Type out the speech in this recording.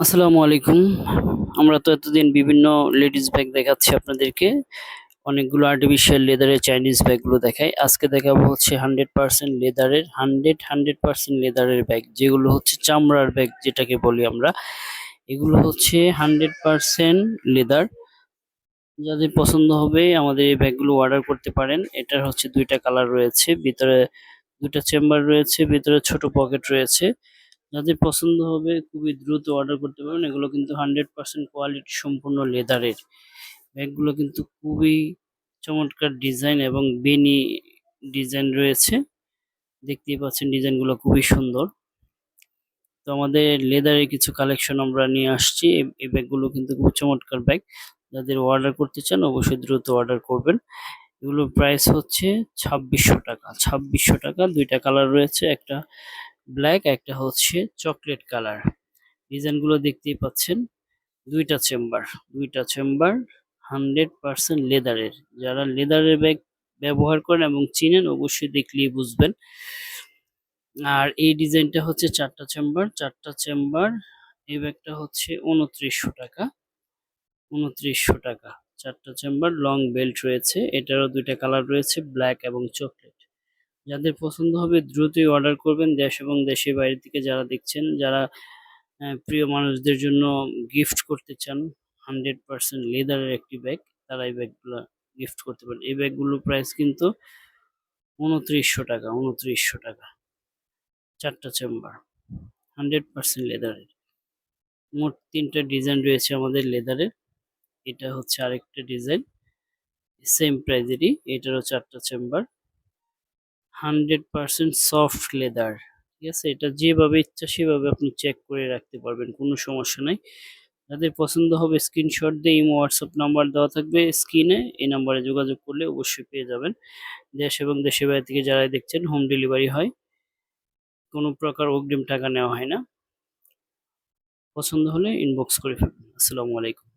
আসসালামু আলাইকুম। আমরা তো এতদিন বিভিন্ন লেডিস ব্যাগ দেখাচ্ছি আপনাদেরকে। অনেকগুলো আর্টিফিশিয়াল লেদারের চাইনিজ ব্যাগগুলো দেখাই। আজকে দেখাবো হচ্ছে হান্ড্রেড পার্সেন্ট লেদারের হান্ড্রেড হান্ড্রেড পার্সেন্ট লেদারের ব্যাগ যেগুলো হচ্ছে চামড়ার ব্যাগ যেটাকে বলি আমরা। এগুলো হচ্ছে হান্ড্রেড পার্সেন্ট লেদার যাদের পছন্দ হবে আমাদের এই ব্যাগগুলো অর্ডার করতে পারেন। এটার হচ্ছে দুইটা কালার রয়েছে। ভিতরে দুটো চেম্বার রয়েছে, ভিতরে ছোট পকেট রয়েছে। যাদের পছন্দ হবে খুবই দ্রুত অর্ডার করতে পারবেন। এগুলো কিন্তু হান্ড্রেড পার্সেন্ট কোয়ালিটি সম্পূর্ণ লেদারের ব্যাগগুলো কিন্তু খুবই চমৎকার ডিজাইন এবং বেনি ডিজাইন রয়েছে। দেখতেই পাচ্ছেন ডিজাইনগুলো খুবই সুন্দর। তো আমাদের লেদারের কিছু কালেকশন আমরা নিয়ে আসছি। এই- ব্যাগগুলো কিন্তু খুব চমৎকার ব্যাগ যাদের অর্ডার করতে চান অবশ্যই দ্রুত অর্ডার করবেন। এগুলোর প্রাইস হচ্ছে ছাব্বিশশো টাকা। ছাব্বিশশো টাকা দুইটা কালার রয়েছে। একটা ব্ল্যাক, একটা হচ্ছে চকলেট কালার। ডিজাইনগুলো দেখতেই পাচ্ছেন। দুইটা চেম্বার দুইটা চেম্বার, হান্ড্রেড পার্সেন্ট লেদারের। যারা লেদারের ব্যাগ ব্যবহার করেন এবং চিনেন, অবশ্যই দেখলেই বুঝবেন। আর এই ডিজাইনটা হচ্ছে চারটা চেম্বার। চারটা চেম্বার, এই ব্যাগটা হচ্ছে উনত্রিশশো টাকা। উনত্রিশশো টাকা। চারটা চেম্বার, লং বেল্ট রয়েছে। এটারও দুইটা কালার রয়েছে, ব্ল্যাক এবং চকলেট। যাদের পছন্দ হবে দ্রুতই অর্ডার করবেন দেশ এবং দেশের বাইরে থেকে যারা দেখছেন, যারা প্রিয় মানুষদের জন্য গিফট করতে চান হান্ড্রেড পার্সেন্ট লেদারের একটি ব্যাগ তারা এই ব্যাগগুলো গিফট করতে পারেন। এই ব্যাগগুলোর প্রাইস কিন্তু উনত্রিশশো টাকা উনত্রিশশো টাকা। চারটা চেম্বার হান্ড্রেড পার্সেন্ট লেদারের মোট তিনটা ডিজাইন রয়েছে আমাদের লেদারের এটা হচ্ছে আরেকটা ডিজাইন সেম প্রাইজেরই এটারও চারটা chamber hundred percent soft leather. ঠিক আছে? এটা যেভাবে ইচ্ছা সেভাবে আপনি চেক করে রাখতে পারবেন, কোনো সমস্যা নাই। যাদের পছন্দ হবে স্ক্রিনশট দিয়ে ইমো হোয়াটসঅ্যাপ নাম্বার দেওয়া থাকবে স্ক্রিনে এই নাম্বারে যোগাযোগ করলে অবশ্যই পেয়ে যাবেন। দেশ এবং দেশের বাইরে থেকে যারা দেখছেন হোম ডেলিভারি হয়। কোনো প্রকার অগ্রিম টাকা নেওয়া হয় না। পছন্দ হলে ইনবক্স করে ফেলবেন আসসালামু আলাইকুম।